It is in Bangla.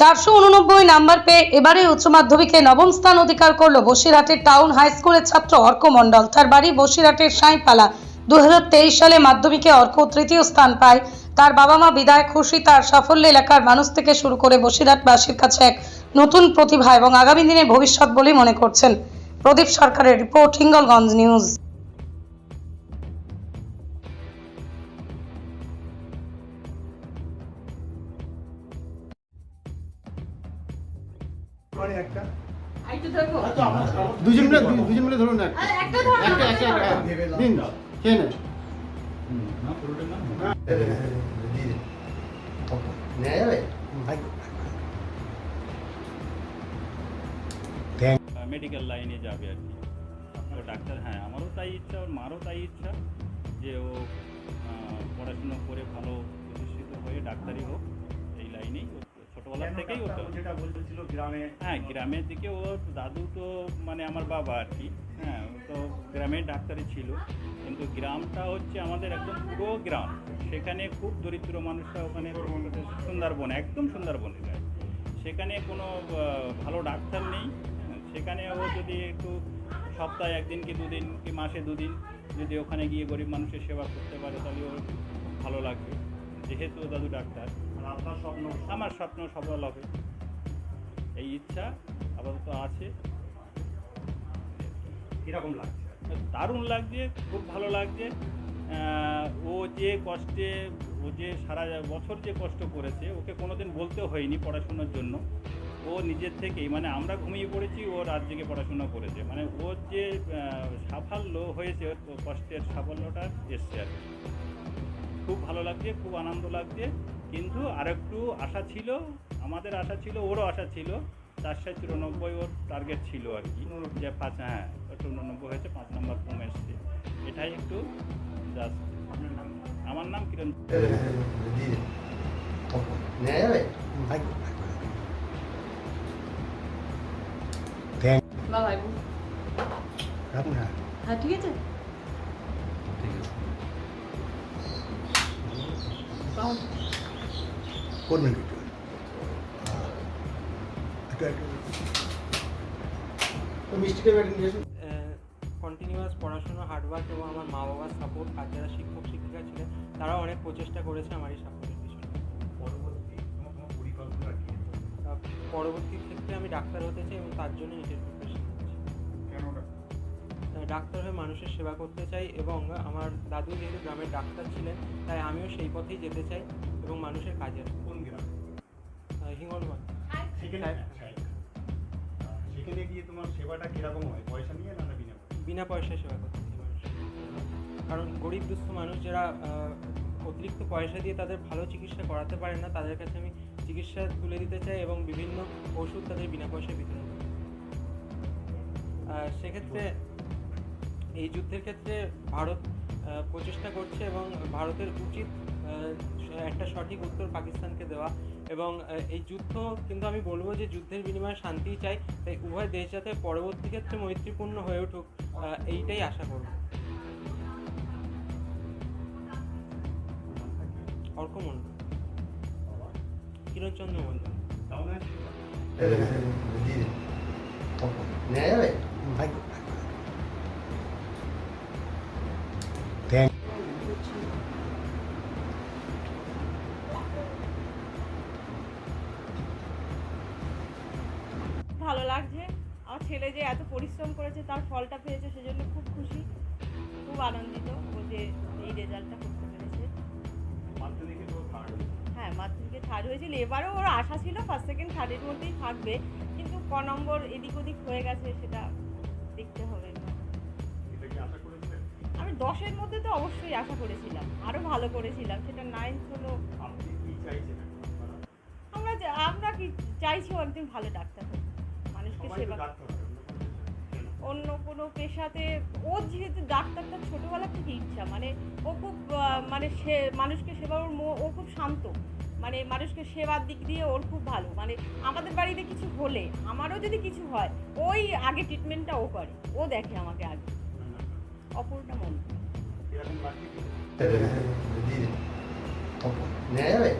চারশো উননব্বই নাম্বার পেয়ে এবারে উচ্চ মাধ্যমিকে নবম স্থান অধিকার করল বসিরহাটের টাউন হাই স্কুলের ছাত্র অর্ক মণ্ডল। তার বাড়ি বসিরহাটের সাঁইপালা। দু হাজার তেইশ সালে মাধ্যমিকে অর্ক তৃতীয় স্থান পায়। তার বাবা মা বিদায় খুশি তার সাফল্য এলাকার মানুষ থেকে শুরু করে বসিরহাটবাসীর কাছে এক নতুন প্রতিভা এবং আগামী দিনে ভবিষ্যৎ বলেই মনে করছেন। প্রদীপ সরকারের রিপোর্ট, হিঙ্গলগঞ্জ নিউজ। একটা। দুজন মিলে দুজন মিলে ধরুন একটা। একটা একটা একটা একটা ধরো। একটা দিন খেয়ে নেন। মেডিকেল লাইনে যাবে? আর কি। ও ডাক্তার হ্যাঁ আমারও তাই ইচ্ছা ওর মারও তাই ইচ্ছা যে ও পড়াশুনো করে ভালো প্রতিষ্ঠিত হয়ে ডাক্তারই হোক এই লাইনেই ও ছোটোবেলা থেকেই ওটা যেটা বলতেছিল গ্রামে? হ্যাঁ গ্রামের দিকে ওর দাদু তো মানে আমার বাবা আর কি। হ্যাঁ ও তো গ্রামের ডাক্তারই ছিল। কিন্তু গ্রামটা হচ্ছে আমাদের একদম পুরো গ্রাম। সেখানে খুব দরিদ্র মানুষরা ওখানে সুন্দরবন একদম সুন্দরবন সেখানে কোনো ভালো ডাক্তার নেই। সেখানে ও যদি একটু সপ্তাহে একদিন কি দুদিন কি মাসে দুদিন যদি ওখানে গিয়ে গরিব মানুষের সেবা করতে পারে তাহলে ওর ভালো লাগবে। যেহেতু ও দাদু ডাক্তার। আপনার স্বপ্ন, আমার স্বপ্ন সফল হবে। এই ইচ্ছা আপাতত আছে। কীরকম লাগছে? দারুণ লাগছে, খুব ভালো লাগছে। ও যে কষ্টে, ও যে সারা বছর যে কষ্ট করেছে, ওকে কোনোদিন বলতে হয়নি পড়াশোনার জন্য। ও নিজের থেকেই মানে আমরা ঘুমিয়ে পড়েছি, ও রাত জেগে পড়াশোনা করেছে। মানে ওর যে সাফল্য হয়েছে, ওর কষ্টের সাফল্যটা এসছে আর খুব ভালো লাগছে, খুব আনন্দ লাগছে। কিন্তু আরেকটু আশা ছিল আমাদের আশা ছিল ওরও আশা ছিল চারশো চুরানব্বই ওর টার্গেট ছিল আর কি। যে পাঁচ হ্যাঁ উননব্বই হয়েছে পাঁচ নম্বর কমে এসছে। এটাই একটু জাস্ট আমার নাম কিরণ। হ্যাঁ হ্যাঁ ঠিক আছে। করবেন একটু কন্টিনিউয়াস পড়াশোনা হার্ডওয়ার্ক এবং আমার মা বাবার সাপোর্ট আর যারা শিক্ষক শিক্ষিকা ছিলেন তারাও অনেক প্রচেষ্টা করেছে আমার এই সাফল্যের পিছনে। পরবর্তী পরিকল্পনা পরবর্তী ক্ষেত্রে আমি ডাক্তার হতে চাই এবং তার জন্য নিজের ডাক্তার হয়ে মানুষের সেবা করতে চাই এবং আমার দাদু যেহেতু গ্রামের ডাক্তার ছিলেন তাই আমিও সেই পথেই যেতে চাই এবং মানুষের কাজে আসব। কোন গ্রাম হিঙ্গলগঞ্জ সেখানে। আচ্ছা, সেখানে গিয়ে তোমার সেবাটা কীরকম হয় পয়সা নিয়ে না বিনা পয়সায়? বিনা পয়সায় সেবা করতে চাই কারণ গরিব দুস্থ মানুষ যারা অতিরিক্ত পয়সা দিয়ে তাদের ভালো চিকিৎসা করাতে পারে না তাদের কাছে আমি চিকিৎসা তুলে দিতে চাই এবং বিভিন্ন ওষুধ তাদের বিনা পয়সায় বিতরণ করতে চাই। সেক্ষেত্রে এই যুদ্ধের ক্ষেত্রে ভারত প্রচেষ্টা করছে এবং ভারতের উচিত একটা সঠিক উত্তর পাকিস্তানকে দেওয়া এবং এই যুদ্ধ কিন্তু আমি বলব যে যুদ্ধের বিনিময়ে শান্তি চাই। তাই উভয় দেশ যাতে পরবর্তী ক্ষেত্রে মৈত্রীপূর্ণ হয়ে উঠুক এইটাই আশা করব। অর্ক কিরণচন্দ্র মণ্ডল। তাও ভাই ভালো লাগছে। আমার ছেলে যে এত পরিশ্রম করেছে তার ফলটা পেয়েছে সেজন্য খুব খুশি খুব আনন্দিত ও যে এই রেজাল্টটা করতে পেরেছে। হ্যাঁ মাধ্যমিকে থার্ড হয়েছিল। এবারেও ওর আশা ছিল ফার্স্ট সেকেন্ড থার্ডের মধ্যেই থাকবে কিন্তু ক নম্বর এদিক ওদিক হয়ে গেছে সেটা দেখতে হবে। দশের মধ্যে তো অবশ্যই আশা করেছিলাম আরও ভালো করেছিলাম সেটা নাইন্থ হলো? আমরা আমরা কি চাইছি ও একজন ভালো ডাক্তার হোক মানুষকে সেবা অন্য কোনো পেশাতে ওর যেহেতু ডাক্তারটা ছোটোবেলা থেকে ইচ্ছা মানে ও খুব মানে সে মানুষকে সেবা ওর ও খুব শান্ত। মানে মানুষকে সেবার দিক দিয়ে ওর খুব ভালো। মানে আমাদের বাড়িতে কিছু হলে আমারও যদি কিছু হয় ওই আগে ট্রিটমেন্টটা ও করে ও দেখে আমাকে আগে। অপূর্ণা কি? নেওয়া যাবে